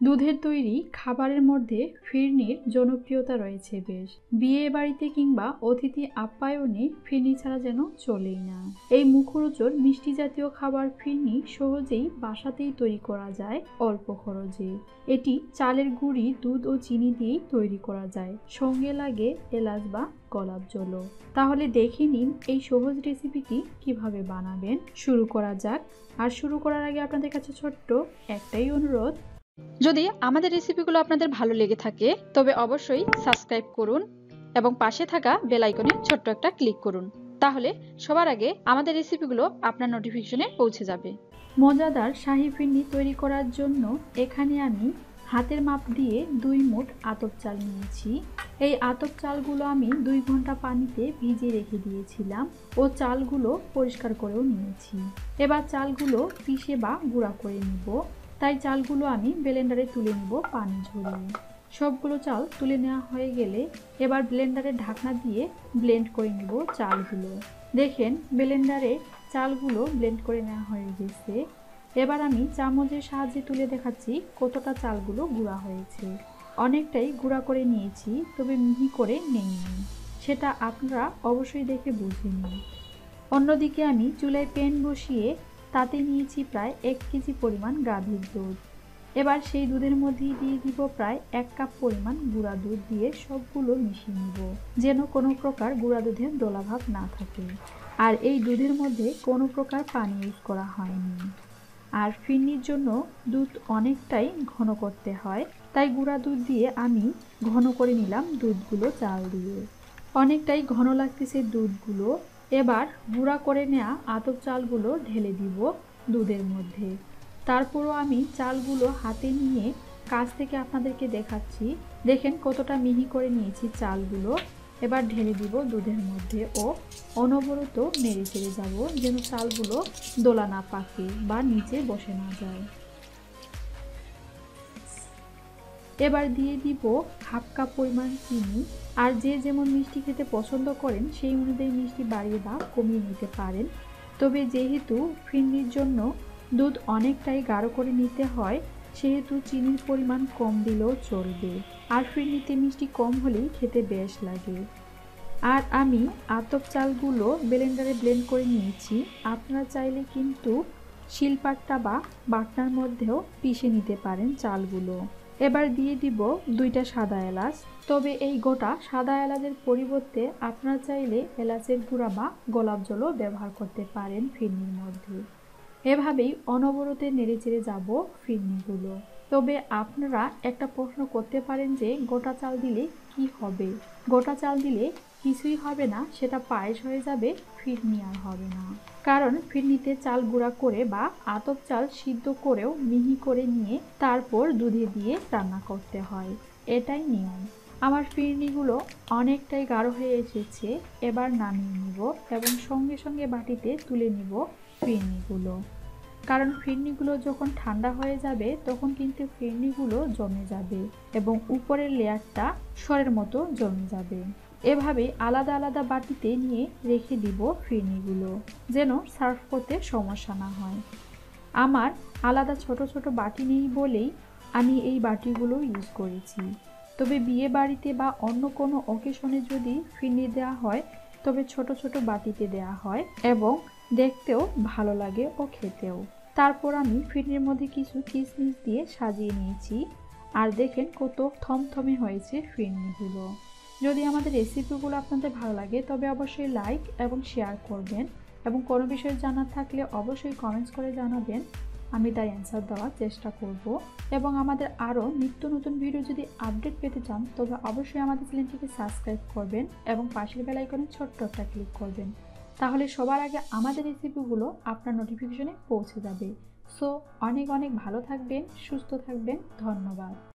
দুধের তৈরি খাবারের মধ্যে ফিরনির জনপ্রিয়তা রয়েছে বেশ। বিয়ে বাড়িতে কিংবা অতিথি আপ্যায়নে ফিরনি ছাড়া যেন চলেই না। এই মুখরোচর মিষ্টি জাতীয় খাবার ফিরনি সহজেই বাসাতেই তৈরি করা যায় অল্প খরচে। এটি চালের গুঁড়ি, দুধ ও চিনি দিয়েই তৈরি করা যায়। সঙ্গে লাগে এলাচ বা গোলাপ জলও। তাহলে দেখে নিন এই সহজ রেসিপিটি কীভাবে বানাবেন। শুরু করা যাক। আর শুরু করার আগে আপনাদের কাছে ছোট্ট একটাই অনুরোধ যদি আমাদের রেসিপিগুলো আপনাদের ভালো লেগে থাকে, তবে অবশ্যই সাবস্ক্রাইব করুন এবং পাশে থাকা বেল আইকনে ছোট্ট একটা ক্লিক করুন। তাহলে সবার আগে আমাদের রেসিপিগুলো আপনার নোটিফিকেশনে পৌঁছে যাবে। মজাদার শাহি ফিরনি তৈরি করার জন্য এখানে আমি হাতের মাপ দিয়ে দুই মুঠ আতপ চাল নিয়েছি। এই আতপ চালগুলো আমি দুই ঘণ্টা পানিতে ভিজিয়ে রেখে দিয়েছিলাম ও চালগুলো পরিষ্কার করেও নিয়েছি। এবার চালগুলো পিষে বা গুঁড়া করে নিব। তাই চালগুলো আমি ব্লেন্ডারে তুলে নিব পানি ঝরিয়ে। সবগুলো চাল তুলে নেওয়া হয়ে গেলে এবার ব্লেন্ডারে ঢাকনা দিয়ে ব্লেন্ড করে নিব চালগুলো। দেখেন, ব্লেন্ডারে চালগুলো ব্লেন্ড করে নেওয়া হয়ে গেছে। এবার আমি চামচের সাহায্যে তুলে দেখাচ্ছি কতটা চালগুলো গুঁড়া হয়েছে। অনেকটাই গুঁড়া করে নিয়েছি, তবে মিহি করে নেইনি সেটা আপনারা অবশ্যই দেখে বুঝে নিন। অন্যদিকে আমি চুলায় প্যান বসিয়ে তাতে নিয়েছি প্রায় এক কেজি পরিমাণ গাভীর দুধ। এবার সেই দুধের মধ্যেই দিয়ে দিব প্রায় এক কাপ পরিমাণ গুঁড়া দুধ দিয়ে সবগুলো মিশিয়ে নিব, যেন কোনো প্রকার গুঁড়া দুধের দোলাভাব না থাকে। আর এই দুধের মধ্যে কোনো প্রকার পানি ইউজ করা হয়নি। আর ফিরনির জন্য দুধ অনেকটাই ঘন করতে হয়, তাই গুঁড়া দুধ দিয়ে আমি ঘন করে নিলাম দুধগুলো চাল দিয়ে। অনেকটাই ঘন লাগতেছে দুধগুলো এবার গুঁড়া করে নেওয়া আতপ চালগুলো ঢেলে দিব দুধের মধ্যে। তারপরও আমি চালগুলো হাতে নিয়ে কাছ থেকে আপনাদেরকে দেখাচ্ছি। দেখেন কতটা মিহি করে নিয়েছি চালগুলো। এবার ঢেলে দিব দুধের মধ্যে ও অনবরত নেড়ে চেড়ে যাব যেন চালগুলো দোলা না পাকে বা নিচে বসে না যায়। এবার দিয়ে দিব হাফ কাপ পরিমাণ চিনি। আর যে যেমন মিষ্টি খেতে পছন্দ করেন, সেই অনুযায়ী মিষ্টি বাড়িয়ে বা কমিয়ে নিতে পারেন। তবে যেহেতু ফিন্ডির জন্য দুধ অনেকটাই গাঢ় করে নিতে হয়, সেহেতু চিনির পরিমাণ কম দিলেও চলবে। আর ফিরনিতে মিষ্টি কম হলেই খেতে বেশ লাগে। আর আমি আতপ চালগুলো ব্লেন্ডারে ব্লেন্ড করে নিয়েছি। আপনারা চাইলে কিন্তু শিলপাট্টা বা বাটনার মধ্যেও পিষে নিতে পারেন চালগুলো। এবার দিয়ে দিব দুইটা সাদা এলাচ। তবে এই গোটা সাদা এলাচের পরিবর্তে আপনারা চাইলে এলাচের গুঁড়া বা গোলাপ জলও ব্যবহার করতে পারেন ফিরনির মধ্যে। এভাবেই অনবরতে নেড়ে চেড়ে যাব ফিরনিগুলো। তবে আপনারা একটা প্রশ্ন করতে পারেন যে গোটা চাল দিলে কি হবে? গোটা চাল দিলে কিছুই হবে না, সেটা পায়েস হয়ে যাবে ফিরনি আর হবে না। কারণ ফিরনিতে চাল গুঁড়া করে বা আতপ চাল সিদ্ধ করেও মিহি করে নিয়ে তারপর দুধে দিয়ে রান্না করতে হয়। এটাই নিয়ম। আমার ফিরনিগুলো অনেকটাই গাঢ় হয়ে এসেছে, এবার নামিয়ে নিব এবং সঙ্গে সঙ্গে বাটিতে তুলে নিব ফিরনিগুলো। কারণ ফিরনিগুলো যখন ঠান্ডা হয়ে যাবে, তখন কিন্তু ফিরনিগুলো জমে যাবে এবং উপরের লেয়ারটা সরের মতো জমে যাবে। এভাবে আলাদা আলাদা বাটিতে নিয়ে রেখে দিব ফিরনিগুলো, যেন সার্ভ করতে সমস্যা না হয়। আমার আলাদা ছোট ছোট বাটি নেই বলেই আমি এই বাটিগুলো ইউজ করেছি। তবে বিয়ে বাড়িতে বা অন্য কোনো অকেশনে যদি ফিরনি দেওয়া হয়, তবে ছোট ছোট বাটিতে দেওয়া হয় এবং দেখতেও ভালো লাগে ও খেতেও। তারপর আমি ফিরনির মধ্যে কিছু কিশমিশ দিয়ে সাজিয়ে নিয়েছি। আর দেখেন কত থমথমে হয়েছে ফিরনিগুলো। যদি আমাদের রেসিপিগুলো আপনাদের ভালো লাগে, তবে অবশ্যই লাইক এবং শেয়ার করবেন। এবং কোনো বিষয়ে জানার থাকলে অবশ্যই কমেন্টস করে জানাবেন। আমি তার অ্যান্সার দেওয়ার চেষ্টা করব। এবং আমাদের আরও নিত্য নতুন ভিডিও যদি আপডেট পেতে চান, তবে অবশ্যই আমাদের চ্যানেলটিকে সাবস্ক্রাইব করবেন এবং পাশের বেলাইকনে ছোট্ট একটা ক্লিক করবেন। তাহলে সবার আগে আমাদের রেসিপিগুলো আপনার নোটিফিকেশনে পৌঁছে যাবে। সো অনেক অনেক ভালো থাকবেন, সুস্থ থাকবেন। ধন্যবাদ।